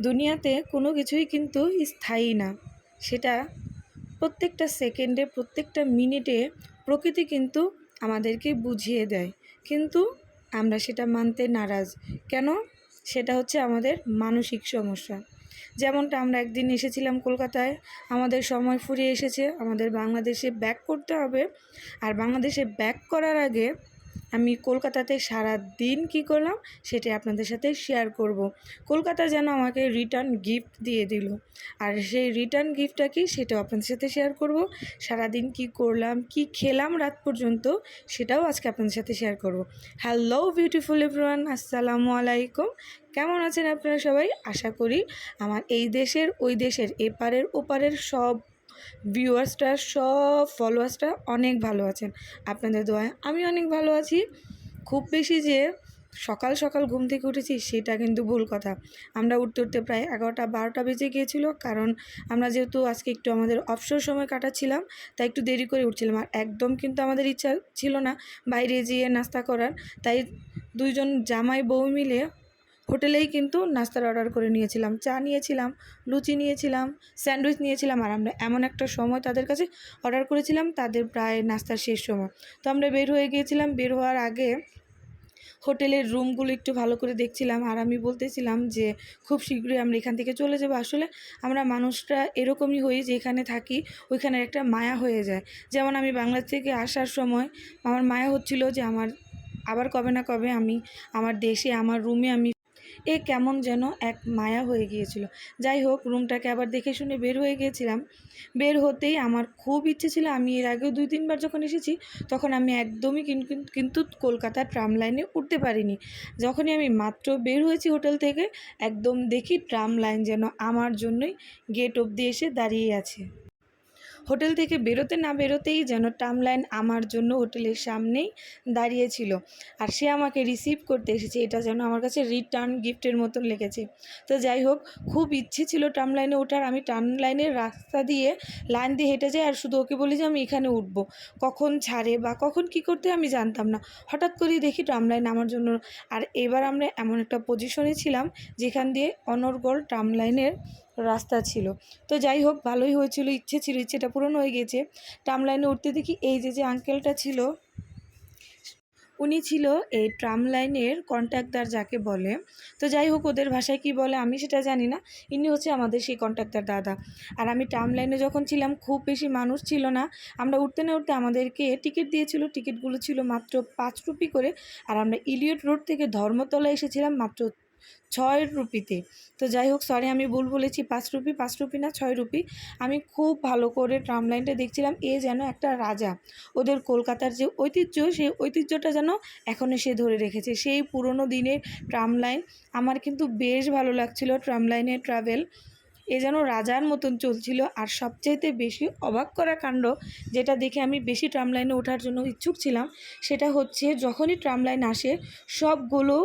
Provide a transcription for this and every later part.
দুনিয়াতে কোনো কিছুই কিন্তু স্থায়ী না। সেটা প্রত্যেকটা সেকেন্ডে, প্রত্যেকটা মিনিটে প্রকৃতি কিন্তু আমাদেরকে বুঝিয়ে দেয়। কিন্তু আমরা সেটা মানতে নারাজ। কেন? সেটা হচ্ছে আমাদের মানসিক সমস্যা। যেমনটা আমরা একদিন এসেছিলাম কলকাতায়, আমাদের সময় ফুরিয়ে এসেছে, আমাদের বাংলাদেশে ব্যাক করতে হবে। আর বাংলাদেশে ব্যাক করার আগে আমি কলকাতাতে সারা দিন কী করলাম সেটা আপনাদের সাথে শেয়ার করব। কলকাতা যেন আমাকে রিটার্ন গিফট দিয়ে দিল। আর সেই রিটার্ন গিফটটা কি সেটাও আপনাদের সাথে শেয়ার করব। সারাদিন কি করলাম, কি খেলাম রাত পর্যন্ত সেটাও আজকে আপনাদের সাথে শেয়ার করব। হ্যালো বিউটিফুল এভরিওয়ান আসসালামু আলাইকুম। কেমন আছেন আপনারা সবাই? আশা করি আমার এই দেশের, ওই দেশের, এপারের, ওপারের সব ভিউয়ার্সটা, সব ফলোয়ার্সটা অনেক ভালো আছেন। আপনাদের দোয়ায় আমি অনেক ভালো আছি। খুব বেশি যে সকাল সকাল ঘুম থেকে উঠেছি সেটা কিন্তু ভুল কথা। আমরা উঠতে উঠতে প্রায় এগারোটা, বারোটা বেজে গিয়েছিল কারণ আমরা যেহেতু আজকে একটু আমাদের অবসর সময় কাটাচ্ছিলাম, তাই একটু দেরি করে উঠছিলাম। আর একদম কিন্তু আমাদের ইচ্ছা ছিল না বাইরে যেয়ে নাস্তা করার। তাই দুইজন জামাই বউ মিলে হোটেলেই কিন্তু নাস্তার অর্ডার করে নিয়েছিলাম, চা নিয়েছিলাম, লুচি নিয়েছিলাম, স্যান্ডউইচ নিয়েছিলাম আর আমরা এমন একটা সময় তাদের কাছে অর্ডার করেছিলাম, তাদের প্রায় নাস্তার শেষ সময়। তো আমরা বের হয়ে গিয়েছিলাম, বের হওয়ার আগে হোটেলের রুমগুলো একটু ভালো করে দেখছিলাম আর আমি বলতেছিলাম যে খুব শীঘ্রই আমরা এখান থেকে চলে যাব। আসলে আমরা মানুষরা এরকমই হই যে এখানে থাকি ওইখানে একটা মায়া হয়ে যায়। যেমন আমি বাংলা থেকে আসার সময় আমার মায়া হচ্ছিল যে আমার আবার কবে না কবে আমি আমার দেশে, আমার রুমে আমি এ কেমন যেন এক মায়া হয়ে গিয়েছিল। যাই হোক, রুমটাকে আবার দেখে শুনে বের হয়ে গিয়েছিলাম। বের হতেই আমার খুব ইচ্ছে ছিল, আমি এর আগেও দুই, তিনবার যখন এসেছি, তখন আমি একদমই কিন- কিন্তু কলকাতার ট্রাম লাইনে উঠতে পারিনি। যখনই আমি মাত্র বের হয়েছি হোটেল থেকে, একদম দেখি ট্রাম লাইন যেন আমার জন্যই গেট অবধি এসে দাঁড়িয়ে আছে। হোটেল থেকে বেরোতে না বেরোতেই যেন ট্রাম লাইন আমার জন্য হোটেলের সামনেই দাঁড়িয়েছিল। আর সে আমাকে রিসিভ করতে এসেছে। এটা যেন আমার কাছে রিটার্ন গিফটের মতন লেগেছে। তো যাই হোক, খুব ইচ্ছে ছিল ট্রাম লাইনে ওঠার। আমি ট্রাম লাইনের রাস্তা দিয়ে লাইন দিয়ে হেঁটে যাই আর শুধু ওকে বলি যে, আমি এখানে উঠবো। কখন ছাড়ে বা কখন কি করতে আমি জানতাম না। হঠাৎ করেই দেখি ট্রাম লাইন আমার জন্য। আর এবার আমরা এমন একটা পজিশনে ছিলাম যেখান দিয়ে অনর্গল ট্রাম লাইনের রাস্তা ছিল। তো যাই হোক, ভালোই হয়েছিল, ইচ্ছে ছিল, ইচ্ছেটা পূরণ হয়ে গেছে। ট্রাম লাইনে উঠতে দেখি এই যে যে আঙ্কেলটা ছিল, উনি ছিল এই ট্রাম লাইনের কন্ট্রাক্টর যাকে বলে। তো যাই হোক, ওদের ভাষায় কি বলে আমি সেটা জানি না। ইনি হচ্ছে আমাদের সেই কন্ট্রাক্টর দাদা। আর আমি ট্রাম লাইনে যখন ছিলাম, খুব বেশি মানুষ ছিল না। আমরা উঠতে না উঠতে আমাদেরকে টিকিট দিয়েছিল। টিকিটগুলো ছিল মাত্র পাঁচ রুপি করে। আর আমরা ইলিয়ট রোড থেকে ধর্মতলা এসেছিলাম মাত্র ছয় রুপিতে। তো যাই হোক সরি আমি ভুল বলেছি, পাঁচ রুপি পাঁচ রুপি না, ছয় রুপি। আমি খুব ভালো করে ট্রাম লাইনটা দেখছিলাম, এ যেন একটা রাজা। ওদের কলকাতার যে ঐতিহ্য, সেই ঐতিহ্যটা যেন এখনও সে ধরে রেখেছে। সেই পুরনো দিনের ট্রাম লাইন আমার কিন্তু বেশ ভালো লাগছিল ট্রাম লাইনে ট্রাভেল এ যেন রাজার মতন চলছিল, আর সবচাইতে বেশি অবাক করা কাণ্ড, যেটা দেখে আমি বেশি ট্রাম লাইনে ওঠার জন্য ইচ্ছুক ছিলাম, সেটা হচ্ছে যখনই ট্রাম লাইন আসে, সবগুলো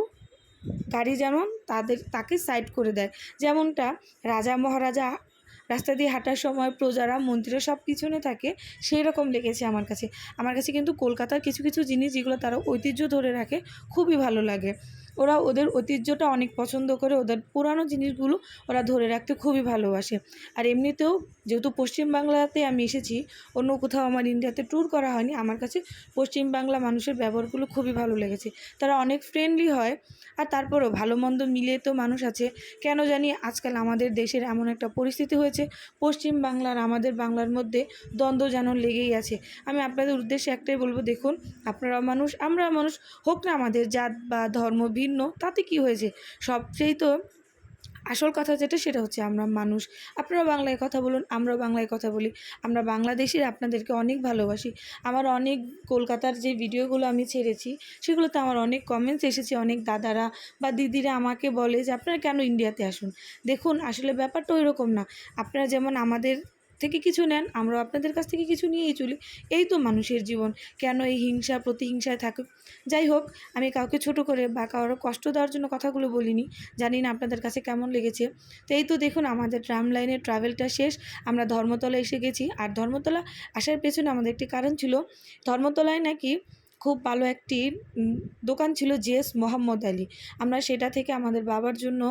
গাড়ি যেমন তাদের, তাকে সাইড করে দেয়। যেমনটা রাজা মহারাজা রাস্তা দিয়ে হাঁটার সময় প্রজারা, মন্ত্রীরা সব পিছনে থাকে সেই রকম লেগেছে আমার কাছে। আমার কাছে কিন্তু কলকাতার কিছু কিছু জিনিস যেগুলো তারা ঐতিহ্য ধরে রাখে, খুবই ভালো লাগে। ওরা ওদের ঐতিহ্যটা অনেক পছন্দ করে, ওদের পুরানো জিনিসগুলো ওরা ধরে রাখতে খুবই ভালোবাসে। আর এমনিতেও যেহেতু পশ্চিমবাংলাতে আমি এসেছি, অন্য কোথাও আমার ইন্ডিয়াতে ট্যুর করা হয়নি, আমার কাছে পশ্চিমবাংলা মানুষের ব্যবহারগুলো খুবই ভালো লেগেছে। তারা অনেক ফ্রেন্ডলি হয় আর তারপরও ভালো মন্দ মিলে তো মানুষ আছে। কেন জানি আজকাল আমাদের দেশের এমন একটা পরিস্থিতি হয়েছে পশ্চিম বাংলার আমাদের বাংলার মধ্যে দ্বন্দ্ব যেন লেগেই আছে। আমি আপনাদের উদ্দেশ্যে একটাই বলব, দেখুন, আপনারা মানুষ, আমরা মানুষ, হোক না আমাদের জাত বা ধর্ম, ভিন্ন, তাতে কি হয়েছে? সবচেয়ে তো আসল কথা যেটা, সেটা হচ্ছে আমরা মানুষ। আপনারা বাংলায় কথা বলুন, আমরাও বাংলায় কথা বলি। আমরা বাংলাদেশের আপনাদেরকে অনেক ভালোবাসি। আমার অনেক কলকাতার যে ভিডিওগুলো আমি ছেড়েছি, সেগুলোতে আমার অনেক কমেন্টস এসেছে, অনেক দাদারা বা দিদিরা আমাকে বলে যে, আপনারা কেন ইন্ডিয়াতে আসুন? দেখুন, আসলে ব্যাপারটা ওই রকম না। আপনারা যেমন আমাদের থেকে কিছু নেন, আমরাও আপনাদের কাছ থেকে কিছু নিয়েই চলি। এই তো মানুষের জীবন, কেন এই হিংসা, প্রতিহিংসায় থাকুক? যাই হোক, আমি কাউকে ছোট করে বা কারও কষ্ট দেওয়ার জন্য কথাগুলো বলিনি, জানি না আপনাদের কাছে কেমন লেগেছে। তো এই তো দেখুন, আমাদের ট্রাম লাইনের ট্রাভেলটা শেষ, আমরা ধর্মতলা এসে গেছি। আর ধর্মতলা আসার পেছনে আমাদের একটি কারণ ছিল, ধর্মতলায় নাকি খুব ভালো একটি দোকান ছিল জিএস মোহাম্মদ আলী। আমরা সেটা থেকে আমাদের বাবার জন্য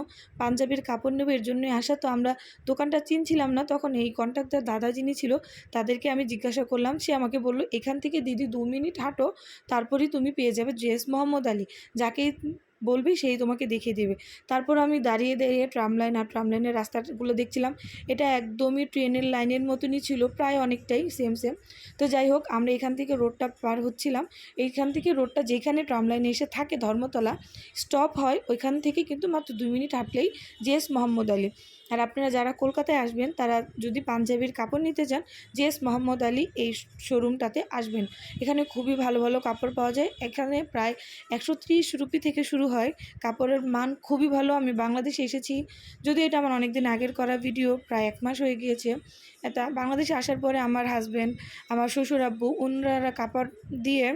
পাঞ্জাবির কাপড় নেবের এর জন্যই আসা। তো আমরা দোকানটা চিনছিলাম না, তখন এই কন্ট্রাক্টর দাদা যিনি ছিল, তাদেরকে আমি জিজ্ঞাসা করলাম। সে আমাকে বলল, এখান থেকে দিদি দু মিনিট হাঁটো, তারপরেই তুমি পেয়ে যাবে জেএস মোহাম্মদ আলী। যাকে বলবি সেই তোমাকে দেখিয়ে দেবে। তারপর আমি দাঁড়িয়ে দাঁড়িয়ে ট্রাম লাইন আর ট্রাম লাইনের রাস্তাগুলো দেখছিলাম। এটা একদমই ট্রেনের লাইনের মতনই ছিল, প্রায় অনেকটাই সেম সেম তো যাই হোক, আমরা এখান থেকে রোডটা পার হচ্ছিলাম। এইখান থেকে রোডটা যেখানে ট্রাম লাইনে এসে থাকে ধর্মতলা স্টপ হয় ওইখান থেকে কিন্তু মাত্র দুই মিনিট হাঁটলেই জেস মোহাম্মদ আলী। আর আপনারা যারা কলকাতায় আসবেন, তারা যদি পাঞ্জাবির কাপড় নিতে চান জেএস মোহাম্মদ আলী এই শোরুমটাতে আসবেন। এখানে খুবই ভালো ভালো কাপড় পাওয়া যায়। এখানে প্রায় একশো ত্রিশ রুপি থেকে শুরু হয়। কাপড়ের মান খুবই ভালো। আমি বাংলাদেশে এসেছি। যদি এটা আমার অনেক দিন আগের করা ভিডিও, প্রায় এক মাস হয়ে গিয়েছে। এটা বাংলাদেশে আসার পরে আমার হাজব্যান্ড আমার শ্বশুর আব্বু অন্যরা কাপড় দিয়ে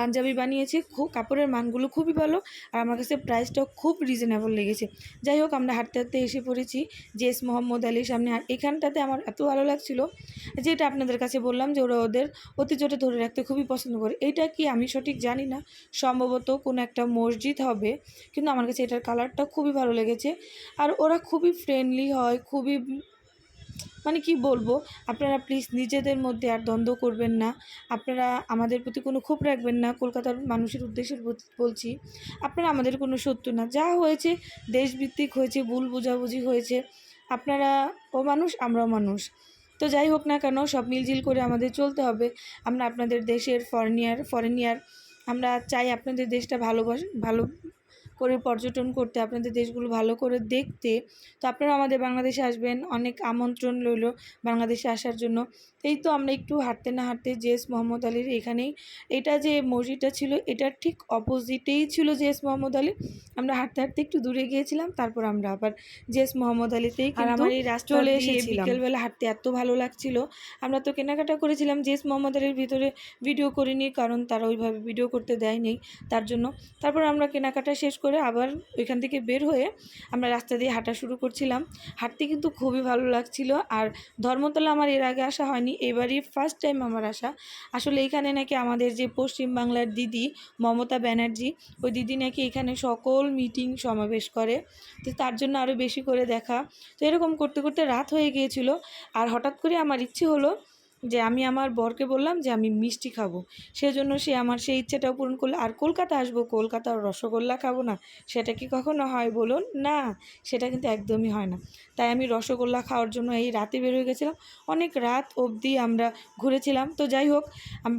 পাঞ্জাবি বানিয়েছে, খুব কাপড়ের মানগুলো খুবই ভালো আর আমার কাছে প্রাইসটাও খুব রিজনেবল লেগেছে। যাই হোক, আমরা হাঁটতে হাঁটতে এসে পড়েছি জেস মোহাম্মদ আলীর সামনে এখানটাতে আমার এত ভালো লাগছিল যেটা আপনাদের কাছে বললাম যে ওরা ওদের ঐতিহ্যটা ধরে রাখতে খুবই পছন্দ করে। এটা কি আমি সঠিক জানি না। সম্ভবত কোনো একটা মসজিদ হবে, কিন্তু আমার কাছে এটার কালারটা খুবই ভালো লেগেছে। আর ওরা খুবই ফ্রেন্ডলি হয়, খুবই মানে কি বলব? আপনারা প্লিজ নিজেদের মধ্যে আর দ্বন্দ্ব করবেন না। আপনারা আমাদের প্রতি কোনো ক্ষোভ রাখবেন না। কলকাতার মানুষের উদ্দেশ্যে বলছি, আপনারা আমাদের কোনো শত্রু না। যা হয়েছে, দেশভিত্তিক হয়েছে, ভুল বোঝাবুঝি হয়েছে। আপনারা ও মানুষ, আমরাও মানুষ। তো যাই হোক না কেন, সব মিলজিল করে আমাদের চলতে হবে। আমরা আপনাদের দেশের ফরেনিয়ার ফরেনিয়ার আমরা চাই আপনাদের দেশটা ভালোবাস, ভালো করে পর্যটন করতে আপনাদের দেশগুলো ভালো করে দেখতে তো আপনারা আমাদের বাংলাদেশে আসবেন। অনেক আমন্ত্রণ রইল বাংলাদেশে আসার জন্য। এই তো আমরা একটু হাঁটতে না হাঁটতে জেএস মোহাম্মদ আলীর এখানেই এটা যে মসজিদটা ছিল এটার ঠিক অপোজিটেই ছিল জেএস মোহাম্মদ আলী। আমরা হাঁটতে হাঁটতে একটু দূরে গিয়েছিলাম তারপর আমরা আবার জেএস মোহাম্মদ আলীতেই আর আমার এই রাস্তা চলে এসে বিকেলবেলা হাঁটতে এত ভালো লাগছিল। আমরা তো কেনাকাটা করেছিলাম জেএস মোহাম্মদ আলীর ভিতরে ভিডিও করিনি কারণ তারা ওইভাবে ভিডিও করতে দেয়নি তার জন্য। তারপর আমরা কেনাকাটা শেষ করে আবার ওইখান থেকে বের হয়ে আমরা রাস্তা দিয়ে হাঁটা শুরু করছিলাম। হাঁটতে কিন্তু খুবই ভালো লাগছিল আর ধর্মতলা আমার এর আগে আসা হয়নি, এবারই ফার্স্ট টাইম আমার আসা। আসলে এখানে নাকি আমাদের যে পশ্চিমবাংলার দিদি মমতা ব্যানার্জি, ওই দিদি নাকি এখানে সকল মিটিং সমাবেশ করে। তো তার জন্য আরও বেশি করে দেখা। তো এরকম করতে করতে রাত হয়ে গিয়েছিল আর হঠাৎ করে আমার ইচ্ছে হলো যে আমি আমার বরকে বললাম যে আমি মিষ্টি খাব। সেজন্য সে আমার সেই ইচ্ছেটাও পূরণ করল। আর কলকাতা আসব, কলকাতার রসগোল্লা খাব না, সেটা কি কখনো হয় বলুন? না, সেটা কিন্তু একদমই হয় না। তাই আমি রসগোল্লা খাওয়ার জন্য এই রাতে বের হয়ে গেছিলাম। অনেক রাত অবধি আমরা ঘুরেছিলাম। তো যাই হোক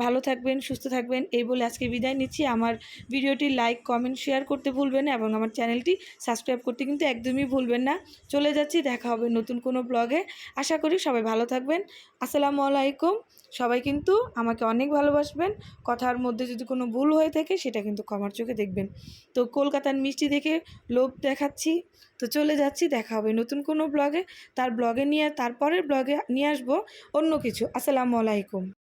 ভালো থাকবেন, সুস্থ থাকবেন। এই বলে আজকে বিদায় নিচ্ছি। আমার ভিডিওটি লাইক কমেন্ট শেয়ার করতে ভুলবেন এবং আমার চ্যানেলটি সাবস্ক্রাইব করতে কিন্তু একদমই ভুলবেন না। চলে যাচ্ছি, দেখা হবে নতুন কোনো ব্লগে আশা করি সবাই ভালো থাকবেন। আসসালামু আলাইকুম। সবাই কিন্তু আমাকে অনেক ভালোবাসবেন। কথার মধ্যে যদি কোনো ভুল হয়ে থাকে, সেটা কিন্তু কমার চোখে দেখবেন। তো কলকাতার মিষ্টি দেখে লোভ দেখাচ্ছি। তো চলে যাচ্ছি, দেখা হবে নতুন কোনো ব্লগে তার ব্লগে নিয়ে, তারপরের ব্লগে নিয়ে আসব অন্য কিছু। আসসালামু আলাইকুম।